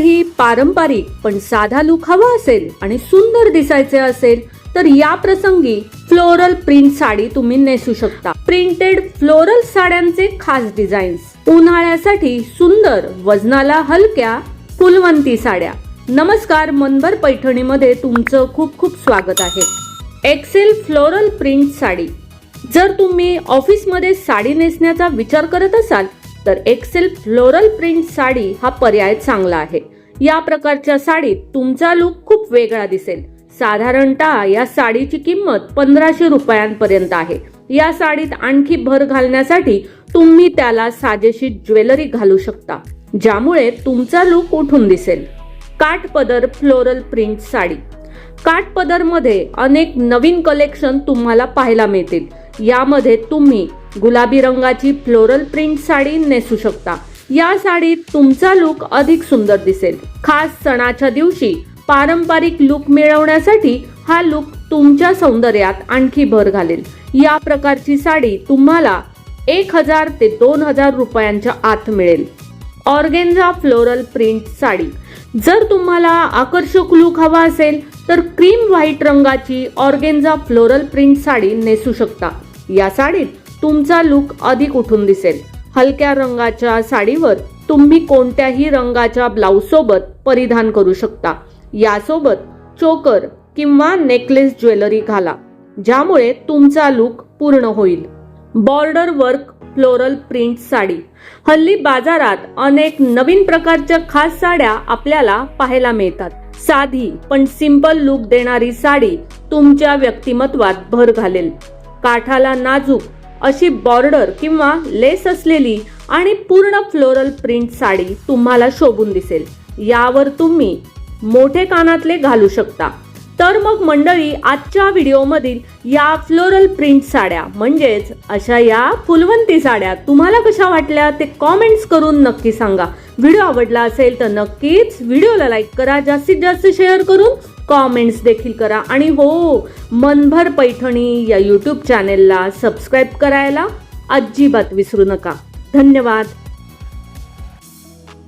कोणालाही पारंपरिक पण साधा लुक हवा असेल आणि सुंदर दिसायचे असेल तर या प्रसंगी फ्लोरल प्रिंट साडी तुम्ही नेसू शकता. प्रिंटेड फ्लोरल साड्यांचे खास डिझाईन्स उन्हाळ्यासाठी सुंदर वजनाला हलक्या फुलवंती साड्या. नमस्कार मनभर पैठणीमध्ये तुमचं खूप खूप स्वागत आहे. Excel floral print sari. जर तुम्ही ऑफिसमध्ये साडी नेसण्याचा विचार करत असाल तर एक्सेल फ्लोरल प्रिंट साडी हा पर्याय चांगला आहे. या प्रकारच्या साडीत तुमचा लुक खूप वेगळा दिसेल. साधारणतः या साडीची किंमत पंधराशे रुपयांपर्यंत आहे. या साडीत आणखी भर घालण्यासाठी तुम्ही त्याला साजेशी ज्वेलरी घालू शकता ज्यामुळे तुमचा लुक उठून दिसेल. काठपदर फ्लोरल प्रिंट साडी. काठपदरमध्ये अनेक नवीन कलेक्शन तुम्हाला पाहायला मिळतील. यामध्ये तुम्ही गुलाबी रंगाची फ्लोरल प्रिंट साडी नेसू शकता. या साडीत तुमचा लुक अधिक सुंदर दिसेल. खास सणाच्या दिवशी पारंपरिक लुक मिळवण्यासाठी हा लुक तुमच्या सौंदर्यात आणखी भर घालेल. या प्रकारची साडी तुम्हाला एक हजार ते दोन हजार रुपयांच्या आत मिळेल. Organza floral print sari. जर तुम्हाला आकर्षक लुक हवा असेल तर क्रीम व्हाईट रंगाची ऑर्गेन्झा फ्लोरल प्रिंट साडी नेसू शकता. या साडीत तुमचा लुक अधिक उठून दिसेल. हलक्या रंगाच्या साडीवर तुम्ही कोणत्याही रंगाच्या ब्लाऊज सोबत परिधान करू शकता. यासोबत चोकर किंवा नेकलेस ज्वेलरी घाला ज्यामुळे तुमचा लुक पूर्ण होईल. Border work floral print sari. हल्ली बाजारात अनेक नवीन प्रकारच्या खास साड्या आपल्याला पाहायला मिळतात. साधी पण सिंपल लुक देणारी साडी तुमच्या व्यक्तिमत्वात भर घालेल. काठाला नाजूक अशी बॉर्डर किंवा लेस असलेली आणि पूर्ण फ्लोरल प्रिंट साडी तुम्हाला शोभून दिसेल. यावर तुम्ही मोठे कानातले घालू शकता. तर मग मंडळी आजच्या व्हिडिओमधील या फ्लोरल प्रिंट साड्या म्हणजेच अशा या फुलवंती साड्या तुम्हाला कशा वाटल्या ते कॉमेंट्स करून नक्की सांगा. व्हिडिओ आवडला असेल तर नक्कीच व्हिडिओला लाईक करा जास्तीत जास्त शेअर करून कॉमेंट्स देखील करा. आणि हो मनभर पैठणी या यूट्यूब चॅनेलला सबस्क्राईब करायला अजिबात विसरू नका. धन्यवाद.